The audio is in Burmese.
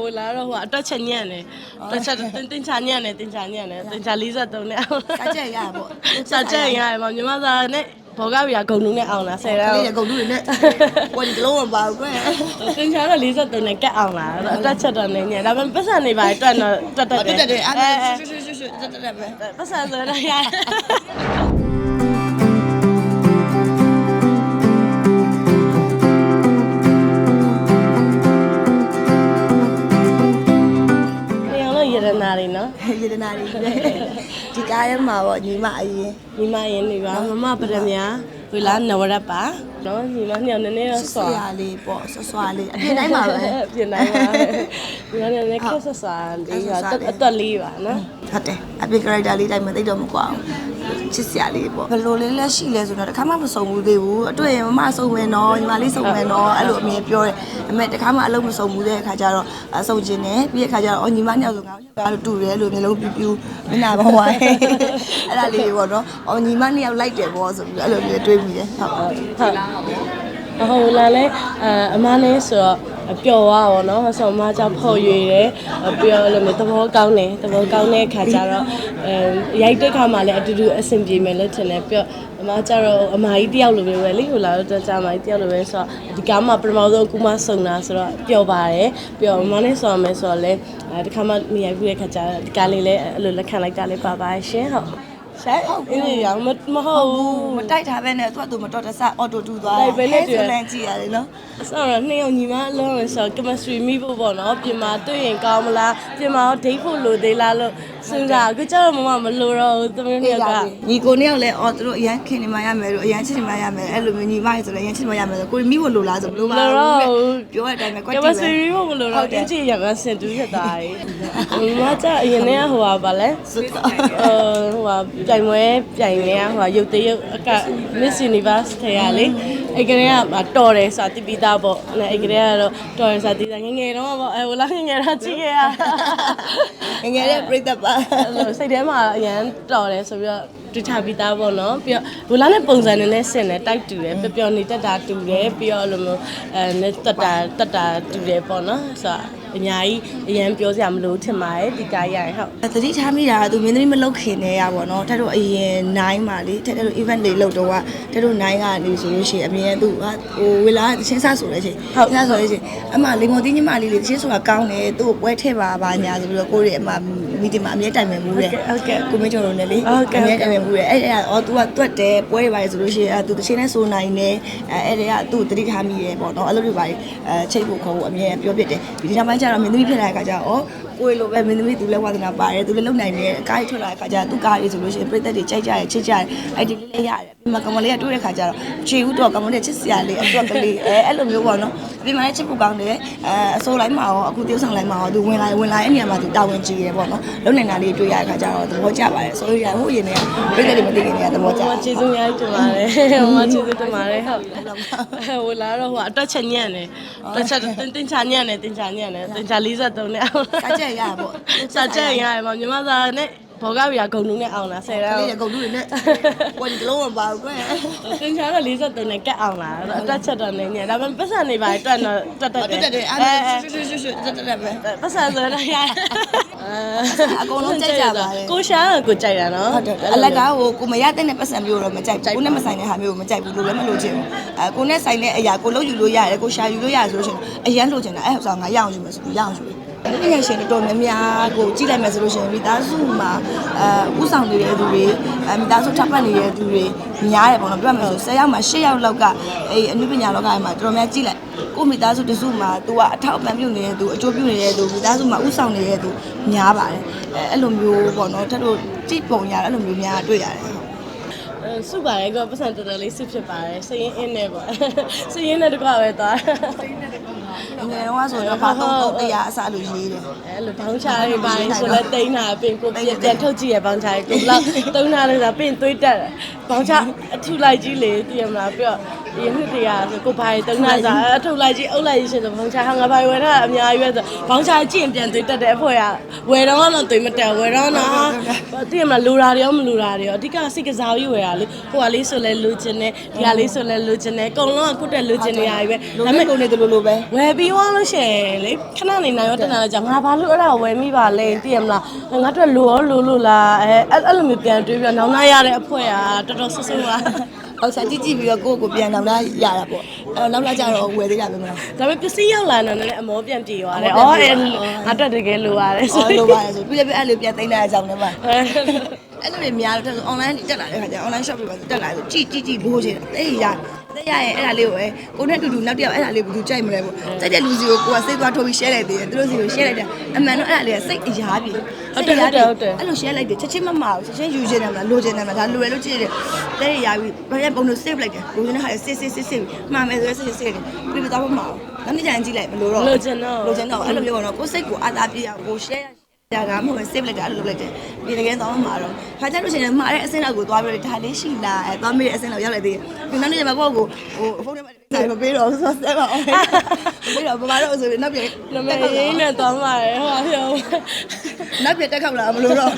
ဟိုလာတော့ဟိုအတွက်ချက်ညံ့တယ်အတွက်ချက်တင်တင်ချာညံ့တယ်တင်ချာညံ့တယ်တင်ချာ43နဲ့အောင်စာချက်ရပေါ့စာချက်ရတယ်မညီမစာနဲ့ဘောကဗျာဂုံလုံးနဲ့အောင်လား10တန်းလေးရကုန်လူတွေနဲ့ဝင်ဒီလုံးမပါဘူးကွယ်တင်ချာတော့43နဲ့ကတ်အောင်လားအတွက်ချက်တော့နေညံ့ဒါပေမဲ့ပတ်စံနေပါတွတ်တော့တွတ်တတ်တက်တယ်တက်တယ်အဲ့ဒါရှူရှူရှူရှူတက်တက်ပဲပတ်စံဆိုတော့ရ ဒီကားထဲမှာပေါ့ညီမအရင်ညီမရင်းနေပါမမပရမညာဝီလာနဝရတ်ပါ နော်ညီမညောင်နည်းနည်းတော့ဆွာဆွာလေးပေါ့ဆွဆွာလေးအပြင်တိုင်းမှာပဲပြင်တိုင်းပါညီမညောင်နည်းခက်ဆဆာလေးပါအသက်လေးပါနော်ဟုတ်တယ်အပြင် character လေးတိုင်းမသိတော့မကွာအောင်ချစ်စရာလေးပေါ့ဘယ်လိုလေးလက်ရှိလဲဆိုတော့တခါမှမစုံဘူးသေးဘူးအတွေ့ရင်မမစုံမယ်နော်ညီမလေးစုံမယ်နော်အဲ့လိုအမြင်ပြောတယ်အမေတခါမှအလုံးမစုံဘူးတဲ့အခါကျတော့အစုံခြင်းနဲ့ပြီးတဲ့အခါကျတော့အော်ညီမနှစ်ယောက်ဆိုငါတို့ကတူတယ်လို့မျိုးလုံးပြူပြူမနာပါဝိုင်းအဲ့ဒါလေးပေါ့နော်အော်ညီမနှစ်ယောက်လိုက်တယ်ပေါ့ဆိုပြီးအဲ့လိုမျိုးတွေးမိတယ်ဟုတ်ဟုတ်ဟုတ်လာလဲအမလေးဆိုတော့ပျော်သွားပါတော့ဆိုတော့အမကြောင့်ဖော်ရွေတယ်ပြီးတော့လည်းသဘောကောင်းတယ်သဘောကောင်းတဲ့ခါကျတော့အဲရိုက်တဲ့ခါမှာလည်းအတူတူအဆင်ပြေမယ်လို့ထင်တယ်ပြီးတော့အမကျတော့အမကြီးတယောက်လိုပဲပဲလေဟိုလာတော့ကြာအမကြီးတယောက်လိုပဲဆိုတော့ဒီကားမှာပထမဆုံးကူမဆုံတာဆိုတော့ပျော်ပါတယ်ပြီးတော့အမနဲ့ဆိုရမယ်ဆိုတော့လည်းဒီခါမှမရိုက်ဘူးတဲ့ခါကျတော့ဒီကားလေးလည်းအဲ့လိုလက်ခံလိုက်တာလေးပါပါရှင်ဟုတ် ဆက်အင်းရမမဟုတ်ဘူးမတိုက်ထားပဲနဲ့သူကသူမတော်တဆအော်တိုတူသွားတိုက်ပဲနဲ့တွေ့ဆိုလန်ကြည့်ရတယ်နော်ဆောတော့နှစ်ယောက်ညီမအလုံးလို့ဆိုတော့ chemistry မိဖို့ပေါ့နော်ပြင်မာတွေ့ရင်ကောင်းမလားပြင်မာရော date ဖို့လိုသေးလားလို့စဉ်းစားအခုကျတော့မမမလိုတော့ဘူးသမီးနှစ်ယောက်ကညီကိုနှစ်ယောက်လည်းအော်သူတို့အရန်ခင်နေမှရမယ်လို့အရန်ချစ်နေမှရမယ်အဲ့လိုမျိုးညီမကြီးဆိုလည်းအရန်ချစ်နေမှရမယ်ဆိုကိုမိဖို့လိုလားဆိုဘလို့ပါလိုတော့ပြောတဲ့အတိုင်းပဲကွက်တီ chemistry မိဖို့မလိုတော့တင်းကြည့်ရမှာစင်တူဖြစ်သွားပြီမမကျအရင်ကဟိုပါဗာလဲစွတ်တော့ဟိုဟိုပြိုင်ပွဲပြိုင်နေရဟိုရုပ်တရုပ်အက Miss Universe ထဲရလေအဲ့ကလေးကတော်တယ်ဆိုတာတိပိသားပေါ့အဲ့ကလေးကတော့တော်တယ်ဆိုတာတိသားငငယ်တော့ပေါ့အဲဟိုလာငငယ်တော့ကြည့်ခဲ့ရငယ်ငယ်တဲ့ပြိတ္တပါအဲ့လိုစိတ်ထဲမှာအရန်တော်တယ်ဆိုပြီးတော့တွေ့ချပြီးသားပေါ့နော်ပြီးတော့ဘူလာနဲ့ပုံစံနဲ့နဲ့ဆင်တယ်တိုက်တူတယ်ပျော်ပျော်နေတတ်တာတူတယ်ပြီးတော့အဲ့လိုမျိုးအဲနဲ့တက်တာတက်တာတူတယ်ပေါ့နော်ဆိုတော့ အများကြီးအရန်ပြောစရာမလိုထင်ပါတယ်ဒီကားရရင်ဟုတ်သတိထားမိတာကသူမင်းသမီးမလုတ်ခင်နေရပါတော့တက်တော့အရင်9မှာလေတက်တော့ event တွေလုပ်တော့ကတက်တော့9ကနေဆိုလို့ရှိရင်အမြင်သူကဟိုဝေလာတချင်းဆဆိုတဲ့အချိန်ဆဆိုတဲ့အချိန်အမလေမော်တီညီမလေးလေးတချင်းဆိုတာကောင်းတယ်သူ့ကိုပွဲထည့်ပါပါညာဆိုပြီးတော့ကိုရီအမ မီတီမှာအမြဲတိုင်ပင်မှုတဲ့ဟုတ်ကဲ့ကိုမင်းကျော်တို့နဲ့လေဟုတ်ကဲ့အမြဲတိုင်ပင်မှုတဲ့အဲ့အဲ့အော် तू ကတွက်တယ်ပွဲတွေပါလေဆိုလို့ရှိရင်အဲ तू တချင်းနဲ့ဆိုနိုင်တယ်အဲအဲ့ဒါကသူ့တတိထားမိတယ်ပေါ့နော်အဲ့လိုတွေပါလေအဲချိတ်ဖို့ခေါ်ဖို့အမြဲပြောပြတယ်ဒီနောက်ပိုင်းကျတော့မင်းသမီးဖြစ်လာတဲ့အခါကျတော့ကိုယ်လိုပဲမင်းသမီးသူလည်းဝါသနာပါတယ်သူလည်းလုံနိုင်တယ်အကားကြီးထွက်လာတဲ့အခါကျတော့သူ့ကားလေးဆိုလို့ရှိရင်ပြည့်သက်တွေကြိုက်ကြတယ်ချစ်ကြတယ်အဲ့ဒီလေးလေးရတယ်ပြီးမှကမလေးကတွေ့တဲ့အခါကျတော့ချေဦးတော့ကမလေးချစ်စရာလေးအတွက်ကလေးအဲအဲ့လိုမျိုးပေါ့နော်ပြီးမှလည်းချစ်ဖို့ကောင်းတယ်အဲအစိုးလိုက်မှာရောအခုတယောက်ဆောင်လိုက်မှာရောသူဝင်လာဝင်လာတဲ့နေရာမှာသူတာဝန်ကြီးတယ်ပေါ့နော်လုံနိုင်တာလေးတွေ့ရတဲ့အခါကျတော့သဘောကျပါတယ်ဆိုလို့ရဟိုအရင်ကပြည့်သက်တွေမသိခင်တည်းကသဘောကျမကျေးဇူးများတင်ပါတယ်မကျေးဇူးတင်ပါတယ်ဟုတ်ဟိုလာတော့ဟိုအတွက်ချက်ညံ့တယ်အတွက်ချက်တင်တင်ချာညံ့တယ်တင်ချာညံ့တယ်တင်ချာ43နဲ့အောင်စာချက်ရပေါ့စာချက်ရတယ်မညီမစာနဲ့ ဘောကဗျာဂုံလုံးနဲ့အောင်လား10တန်းလေးရကုန်လူတွေနဲ့ဝင်ဒီလုံးမပါဘူးကွယ်တင်ချာတော့43နဲ့ကတ်အောင်လားအတွက်ချက်တော့နေညဒါပေမဲ့ပတ်စံနေပါတွတ်တော့တွတ်တတ်တက်တယ်တက်တယ်အဲ့ဒါရှူရှူရှူရှူတက်တက်ပဲပတ်စံဆိုတော့ရအကုန်လုံးကြိုက်ကြပါတယ်ကိုရှာကိုကြိုက်တာနော်ဟုတ်တယ်အလကားကိုကိုမရတဲ့နဲ့ပတ်စံမျိုးတော့မကြိုက်ဘူးကိုနဲ့မဆိုင်တဲ့ဟာမျိုးကိုမကြိုက်ဘူးလို့လည်းမလို့ချင်ဘူးအဲကိုနဲ့ဆိုင်တဲ့အရာကိုလုံးယူလို့ရတယ်ကိုရှာယူလို့ရတယ်ဆိုလို့ရှိရင်အရန်လို့ချင်တာအဲ့ဟောငါရအောင်ယူမယ်ဆိုပြီးရအောင်ယူတယ် ပညာရှင်တွေတော်များများကိုကြည့်လိုက်မယ်ဆိုလို့ရှိရင်မိသားစုမှာအဲဥဆောင်နေတဲ့သူတွေအဲမိသားစုထောက်ပံ့နေတဲ့သူတွေများတယ်ပေါ့နော်ပြောရမယ်ဆို10ယောက်မှာ10ယောက်လောက်ကအဲအနုပညာလောကမှာတော်တော်များကြည့်လိုက်ကိုမိသားစုတစုမှာ तू ကအထောက်အပံ့ပြုနေတဲ့သူအကျိုးပြုနေတဲ့သူမိသားစုမှာဥဆောင်နေတဲ့သူများပါတယ်အဲအဲ့လိုမျိုးပေါ့နော်ထပ်လို့ကြည့်ပုံရတယ်အဲ့လိုမျိုးများတွေ့ရတယ်ဟုတ်စုပါတယ်ကောပတ်စံတော်တော်လေးစုဖြစ်ပါတယ်စရင်အင်းနဲ့ပေါ့စရင်နဲ့တကွပဲသွားင ယ်တော့ဆိုတော့ဘာတော့တော့တရားအစားလို့ရေးတယ်အဲ့လိုဘောင်းချားတွေပါရင်ဆိုလဲတိန်းတာပင်ကိုပြန်ပြန်ထုတ်ကြည့်ရဘောင်းချားကိုဘလောက်တုံးတာလဲဆိုပင်သွေးတက်ဘောင်းချားအထုလိုက်ကြီးလေသိရမလားပြီးတော့ဒီနှစ်တရာဆိုကိုဘာရီတုံးနာစားအထုတ်လိုက်ကြည့်အုပ်လိုက်ကြည့်ရှင်ဆိုဘောင်းချာဟာငါဘာဝယ်ထားအများကြီးပဲဆိုဘောင်းချာကြည့်ရင်ပြန်သွေးတက်တဲ့အဖွဲကဝယ်တော့တော့သွေးမတက်ဝယ်တော့တော့တည်မလားလူရာတွေရောမလူရာတွေရောအဓိကစိတ်ကစားကြီးဝယ်တာလေဟိုကလေးဆိုလဲလူချင်တယ်ဒီကလေးဆိုလဲလူချင်တယ်အကုန်လုံးကကုတ်တဲ့လူချင်နေရပြီပဲလိုဒါမဲ့ပေမဲ့ကုန်နေတယ်လို့လိုပဲဝယ်ပြီးသွားလို့ရှိရင်လေခဏနေနိုင်ရောတနာတော့ကြာငါဘာလို့အဲ့ဒါဝယ်မိပါလဲသိရမလားငါတို့လိုရောလိုလို့လားအဲအဲ့အဲ့လိုမျိုးပြန်တွေးပြီးတော့နောင်နာရတဲ့အဖွဲကတော်တော်ဆူဆူပါအောက်စားကြည့်ကြည့်ပြီးတော့ကိုယ့်ကိုပြန်နောက်လာရတာပေါ့အဲနောက်လာကြတော့ဝယ်သေးတာပဲမလားဒါပေမဲ့ပစ္စည်းရောက်လာတော့လည်းအမောပြန်ပြေသွားတယ်အမောအော်ပြန်အဲပြေသွားငါတက်တကယ်လိုရတယ်ဆိုအော်လိုပါတယ်ဆိုပြီးလည်းအဲ့လိုပြန်သိမ်းတဲ့အကြောင်းလည်းပါအဲအဲ့လိုတွေများတော့ online တက်လာတဲ့ခါကျ online shop တွေပါတက်လာဆိုကြည့်ကြည့်ကြည့်လို့ချင်တယ်အဲ့ရ တဲ့ရရဲ့အဲ့ဒါလေးကိုပဲကိုနဲ့တူတူနောက်တစ်ယောက်အဲ့ဒါလေးဘယ်သူကြိုက်မလဲပေါ့ကြိုက်တဲ့လူစီကိုကိုကစိတ်သွားထုတ်ပြီး share လိုက်သေးတယ်သူတို့စီကို share လိုက်တာအမှန်တော့အဲ့ဒါလေးကစိတ်အရာပြီအဲ့လို share လိုက်တယ်ချက်ချင်းမမအောင်ချက်ချင်းယူချင်တယ်မလားလိုချင်တယ်မလားဒါလိုရလို့ကြည့်တယ်တဲ့ရပြီဘာလဲပုံလို့ save လိုက်တယ်လိုချင်တဲ့ဟာ save save save save မှန်မယ်ဆိုရင် save save တယ်ပြီးတော့မမအောင်နောက်နေ့ကျရင်ကြည့်လိုက်မလို့တော့လိုချင်တော့လိုချင်တော့အဲ့လိုမျိုးပေါ့နော်ကိုယ်စိတ်ကိုအာသာပြည့်အောင်ကို share ရ တာကမဟုတ်ပဲ save လိုက်တာအဲ့လိုလုပ်လိုက်တယ်ဒီတကယ်တော့မှာတော့ခါကြလို့ရှိရင်မှားတဲ့အဆင့်လောက်ကိုသွားပြီးတော့ဒါလေးရှိလားအဲသွားမေးတဲ့အဆင့်လောက်ရောက်လိုက်သေးတယ်ဒီနောက်နေ့ကျမှကိုယ့်ကိုဟိုဖုန်းထဲမှာဆိုင်မပေးတော့ဆိုတော့ဆက်ပါအောင်ပေးတော့ဘာလို့ဆိုပြီးနောက်ပြန်နမရင်းနဲ့သွားမှာရဟောပြောနောက်ပြန်တက်ခောက်လာမလို့တော့